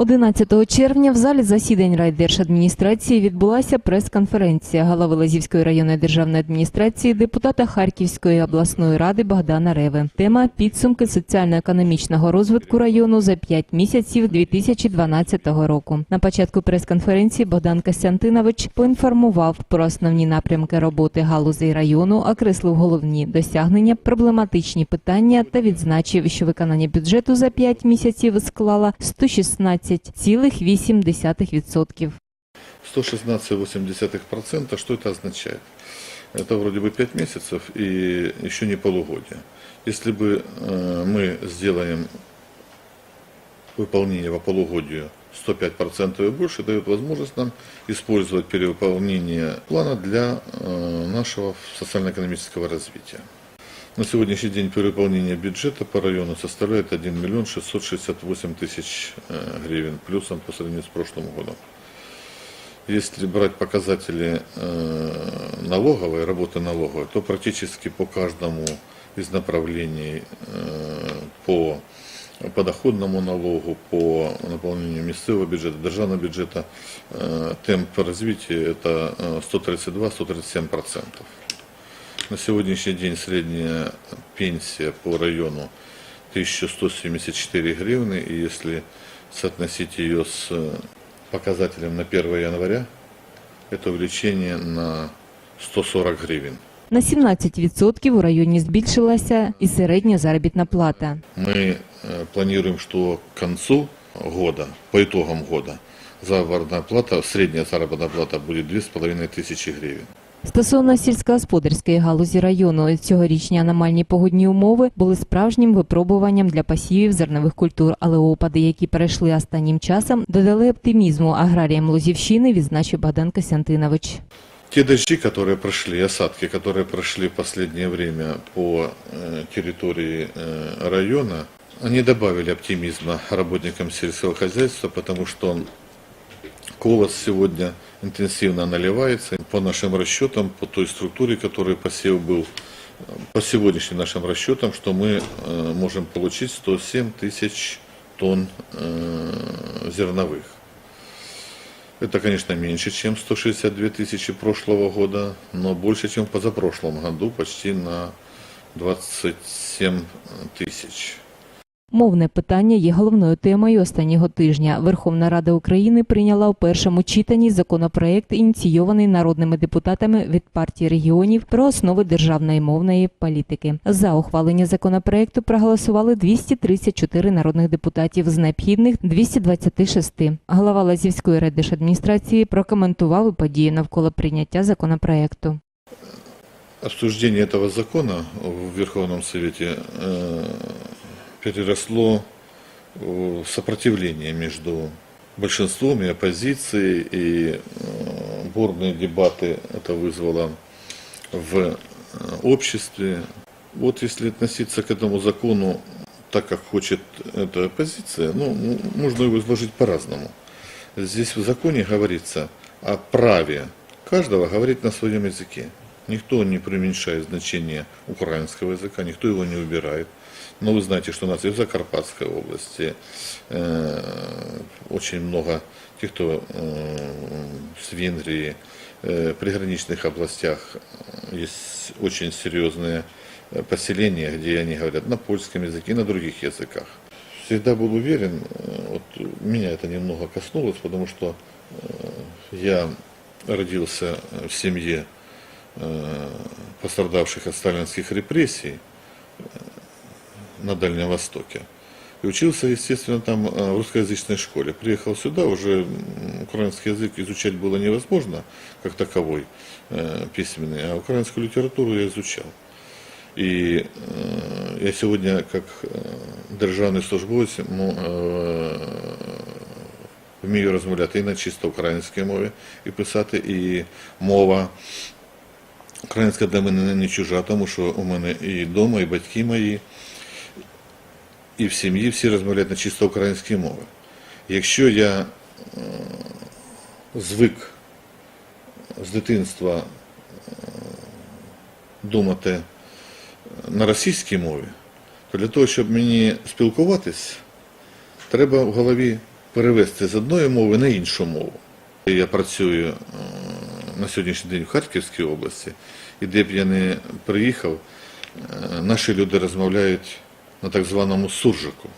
11 червня в залі засідань райдержадміністрації відбулася прес-конференція голови Лазівської районної державної адміністрації, депутата Харківської обласної ради Богдана Реви. Тема підсумки соціально-економічного розвитку району за 5 місяців 2012 року. На початку прес-конференції Богдан Костянтинович поінформував про основні напрямки роботи галузей району, окреслив головні досягнення, проблематичні питання та відзначив, що виконання бюджету за 5 місяців склало 116,8%. 116,8%. Что это означает? Это вроде бы 5 месяцев и еще не полугодие. Если бы э, мы сделаем выполнение по полугодию 105% и больше, дает возможность нам использовать перевыполнение плана для э, нашего социально-экономического развития. На сегодняшний день перевыполнение бюджета по району составляет 1 миллион 668 тысяч э, гривен, плюсом по сравнению с прошлым годом. Если брать показатели э, налоговой, работы налоговой, то практически по каждому из направлений э, по подоходному налогу, по наполнению местного бюджета, державного бюджета, темп развития это э, 132-137%. На сегодняшний день средняя пенсия по району 1174 гривны, и если соотносить ее с э, показателем на 1 января, это увеличение на 140 гривен. На 17% у районі збільшилася і середня заробітна плата. Мы э, планируем, что к концу года, по итогам года, заработная плата, средняя заработная плата будет 2500 гривен. Стосовно сільськогосподарської галузі району, цьогорічні аномальні погодні умови були справжнім випробуванням для посівів зернових культур, але опади, які перейшли останнім часом, додали оптимізму аграріям Лозівщини, відзначив Богдан Костянтинович. Те дожди, которые прошли, осадки, которые прошли в последнее время по э, территории э, района, они добавили оптимизма работникам сельского хозяйства, потому что колос сегодня интенсивно наливается. По нашим расчетам, по той структуре, которой посев был, э, по сегодняшним нашим расчетам, что мы э, можем получить 107 тысяч тонн э, зерновых. Это, конечно, меньше, чем 162 тысячи прошлого года, но больше, чем в позапрошлом году, почти на 27 тысяч. Мовне питання є головною темою останнього тижня. Верховна Рада України прийняла у першому читанні законопроект, ініційований народними депутатами від партії регіонів про основи державної мовної політики. За ухвалення законопроекту проголосували 234 народних депутатів з необхідних 226. Голова Лазівської райдержадміністрації прокоментував події навколо прийняття законопроекту. Обсуждение этого закона в Верховном Совете э, переросло в сопротивление между большинством и оппозицией, и э, бурные дебаты это вызвало в э, обществе. Вот если относиться к этому закону так, как хочет эта оппозиция, ну, можно его изложить по-разному. Здесь в законе говорится о праве каждого говорить на своем языке. Никто не преуменьшает значение украинского языка, никто его не убирает. Но вы знаете, что у нас и в Закарпатской области э, очень много тех, кто э, с Венгрии, э, приграничных областях э, есть очень серьезные э, поселения, где они говорят на польском языке и на других языках. Всегда был уверен, э, вот меня это немного коснулось, потому что э, я родился в семье пострадавших от сталинских репрессий э, на Дальнем Востоке. И учился, естественно, там э, в русскоязычной школе. Приехал сюда, уже м, украинский язык изучать было невозможно, как таковой, э, письменный, а украинскую литературу я изучал. И э, я сегодня, как э, державний службовець, мо- е, вмію розмовляти і на чисто українській мові, і писати, і мова українська для мене не чужа, тому що у мене і вдома, і батьки мої, і в сім'ї всі розмовляють на чисто українській мові. Якщо я е, звик з дитинства е, думати на російській мові, то для того, щоб мені спілкуватись, треба в голові перевести з одної мови на іншу мову. Я працюю е, на сьогоднішній день в Харківській області, і де б я не приїхав, е, наші люди розмовляють на так званому суржику.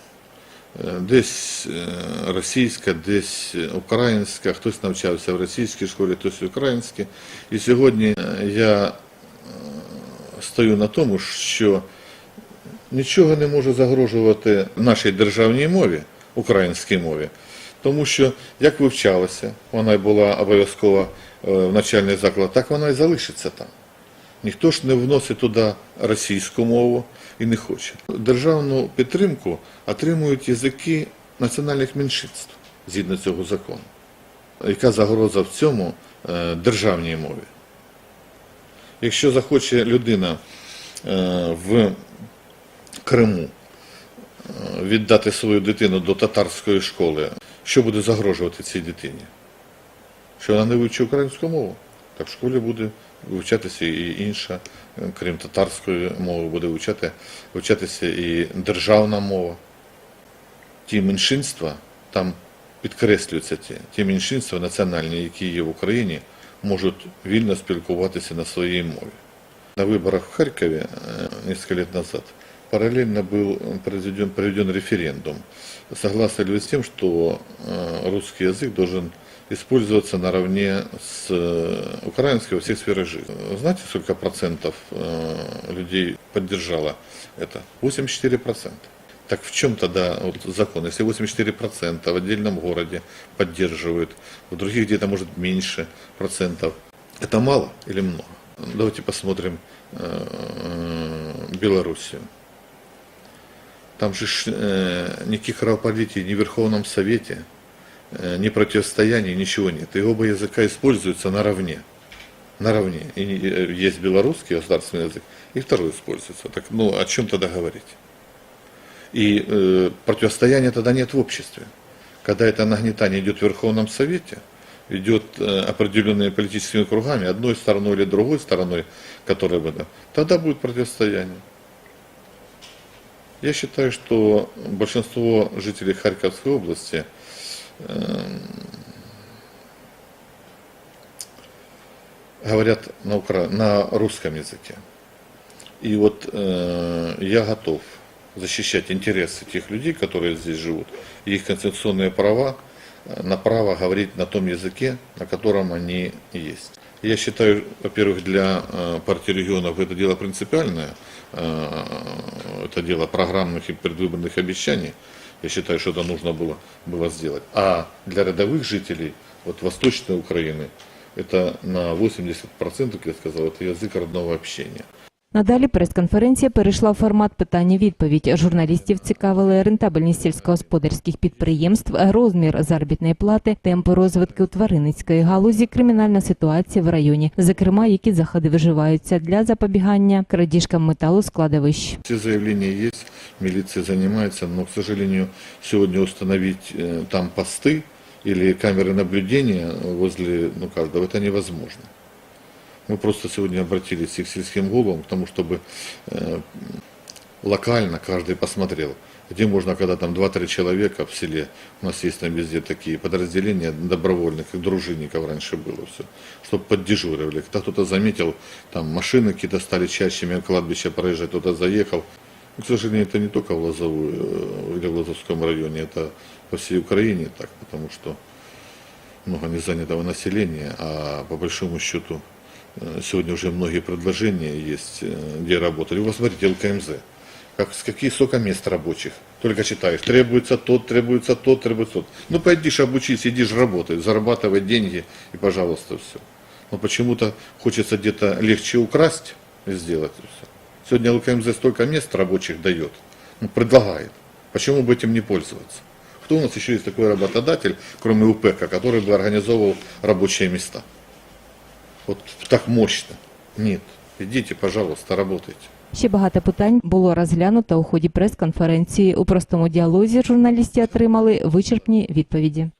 Е, Десь е, російська, десь українська, хтось навчався в російській школі, хтось в українській. І сьогодні я стою на тому, що нічого не може загрожувати нашій державній мові, українській мові, тому що як вивчалася, вона була обов'язково е, в начальний заклад, так вона і залишиться там. Ніхто ж не вносить туди російську мову і не хоче. Державну підтримку отримують язики національних меншинств згідно цього закону. Яка загроза в цьому е, державній мові? Якщо захоче людина е, в Криму віддати свою дитину до татарської школи, що буде загрожувати цій дитині? Що вона не вивчить українську мову? Так в школі буде вивчатися і інша, е, крім татарської мови, буде вивчати, вивчатися і державна мова. Ті меншинства, там підкреслюються ті, ті меншинства національні, які є в Україні, можуть вільно спілкуватися на своїй мові. На выборах в Харькове э, несколько лет назад параллельно был проведен, проведен референдум. Согласны с тем, что э, русский язык должен использоваться наравне с э, украинским во всех сферах жизни? Знаете, сколько процентов э, людей поддержало это? 84 процента. Так в чем тогда вот закон? Если 84% в отдельном городе поддерживают, в других где-то может меньше процентов, это мало или много? Давайте посмотрим э, Белоруссию. Там же э, никаких кровопролитий ни в Верховном Совете, э, ни противостояний, ничего нет. И оба языка используются наравне. Наравне. И э, есть белорусский государственный язык, и второй используется. Так ну о чем тогда говорить? И э, противостояния тогда нет в обществе. Когда это нагнетание идет в Верховном Совете, идет э, определенными политическими кругами, одной стороной или другой стороной, которая бы, да, тогда будет противостояние. Я считаю, что большинство жителей Харьковской области э, говорят на, укра... на русском языке. И вот э, я готов защищать интересы тех людей, которые здесь живут, их конституционные права на право говорить на том языке, на котором они есть. Я считаю, во-первых, для э, партии регионов это дело принципиальное, э, это дело программных и предвыборных обещаний. Я считаю, что это нужно было, было сделать. А для рядовых жителей вот, Восточной Украины это на 80%, как я сказал, это язык родного общения. Надалі прес-конференція перейшла в формат питання-відповідь. Журналістів цікавили рентабельність сільськогосподарських підприємств, розмір заробітної плати, темпи розвитку тваринницької галузі, кримінальна ситуація в районі, зокрема, які заходи вживаються для запобігання крадіжкам металу складовищ. Все заявления есть, милиция занимается, но, к сожалению, сегодня установить э, там посты или камеры наблюдения возле ну, каждого, это невозможно. Мы просто сегодня обратились к сельским головам к тому, чтобы э, локально каждый посмотрел, где можно, когда там 2-3 человека в селе, у нас есть там везде такие подразделения добровольных, как дружинников раньше было все, чтобы поддежуривали. Когда кто-то заметил, там машины какие-то стали чаще мимо кладбища проезжать, кто-то заехал. Ну, к сожалению, это не только в Лозовую э, или в Лозовском районе, это по всей Украине так, потому что много незанятого населения, а по большому счету сегодня уже многие предложения есть, э, где работали. Вы посмотрите, ЛКМЗ, как, какие сколько мест рабочих. Только читаешь, требуется тот, требуется тот, требуется тот. Ну, пойдишь обучись, идишь работай, зарабатывай деньги и, пожалуйста, все. Но почему-то хочется где-то легче украсть и сделать все. Сегодня ЛКМЗ столько мест рабочих дает, ну, предлагает. Почему бы этим не пользоваться? Кто у нас еще есть такой работодатель, кроме УПК, который бы организовывал рабочие места? Вот так мощно. Нет. Идите, пожалуйста, работайте. Ще багато питань було розглянуто у ході прес-конференції. У простому діалозі журналісти отримали вичерпні відповіді.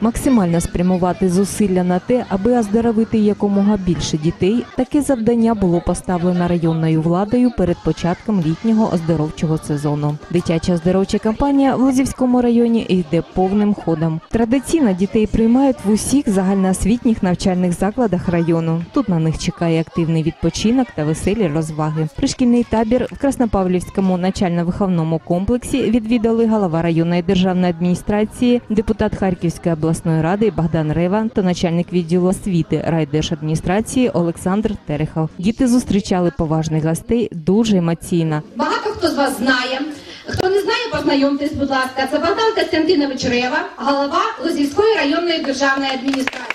Максимально спрямувати зусилля на те, аби оздоровити якомога більше дітей. Таке завдання було поставлено районною владою перед початком літнього оздоровчого сезону. Дитяча оздоровча кампанія в Лозівському районі йде повним ходом. Традиційно дітей приймають в усіх загальноосвітніх навчальних закладах району. Тут на них чекає активний відпочинок та веселі розваги. Пришкільний табір в Краснопавлівському начально-виховному комплексі відвідали голова районної державної адміністрації, депутат Харківської обласної ради Богдан Рева та начальник відділу освіти райдержадміністрації Олександр Терехов. Діти зустрічали поважних гостей дуже емоційно. Багато хто з вас знає. Хто не знає, познайомтесь, будь ласка. Це Богдан Костянтинович Рева, голова Лозівської районної державної адміністрації.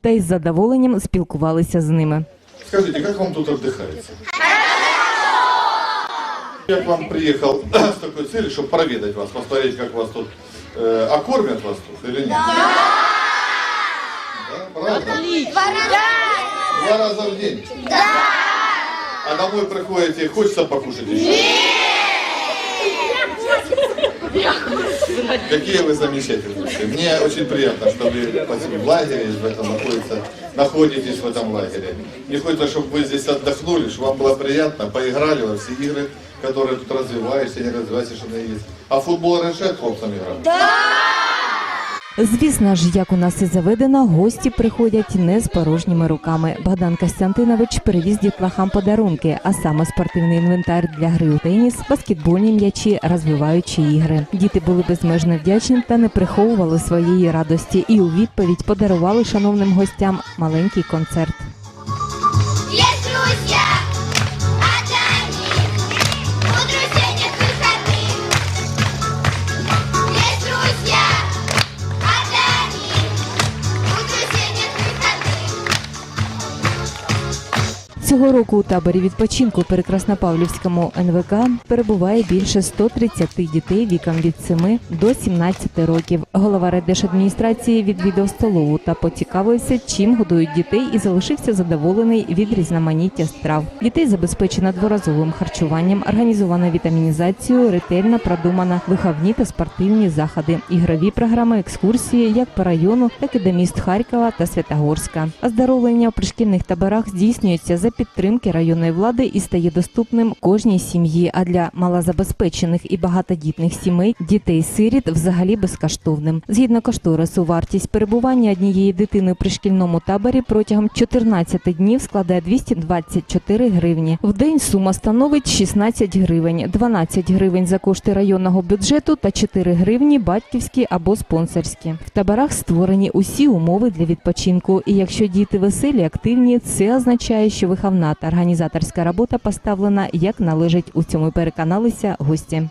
та із задоволенням спілкувалися з ними. Скажите, как вам тут отдыхается? Я к вам приехал с такой целью, чтобы проведать вас, посмотреть, как вас тут... Э, а кормят вас тут или нет? Да! Правда? Два раза в день? Да! А домой приходите, хочется покушать еще? Какие вы замечательные. Мне очень приятно, что вы в лагере в этом находится, находитесь в этом лагере. Мне хочется, чтобы вы здесь отдохнули, чтобы вам было приятно, поиграли во все игры, которые тут развиваешься, не развиваешься, что есть. А в футбол решет хлопцам играть? Звісно ж, як у нас і заведено, гості приходять не з порожніми руками. Богдан Костянтинович привіз дітлахам подарунки, а саме спортивний інвентар для гри у теніс, баскетбольні м'ячі, розвиваючі ігри. Діти були безмежно вдячні та не приховували своєї радості і у відповідь подарували шановним гостям маленький концерт. Цього року у таборі відпочинку при Краснопавлівському НВК перебуває більше 130 дітей віком від 7 до 17 років. Голова райдержадміністрації відвідав столову та поцікавився, чим годують дітей, і залишився задоволений від різноманіття страв. Дітей забезпечено дворазовим харчуванням, організовано вітамінізацію, ретельно продумано виховні та спортивні заходи, ігрові програми, екскурсії як по району, так і до міст Харкова та Святогорська. Оздоровлення у пришкільних таборах здійснюється за підтримки районної влади і стає доступним кожній сім'ї. А для малозабезпечених і багатодітних сімей дітей-сиріт взагалі безкоштовним. Згідно кошторису, вартість перебування однієї дитини у пришкільному таборі протягом 14 днів складає 224 гривні. В день сума становить 16 гривень, 12 гривень за кошти районного бюджету та 4 гривні батьківські або спонсорські. В таборах створені усі умови для відпочинку. І якщо діти веселі, активні, це означає, що виховна та організаторська робота поставлена як належить. У цьому переконалися гості.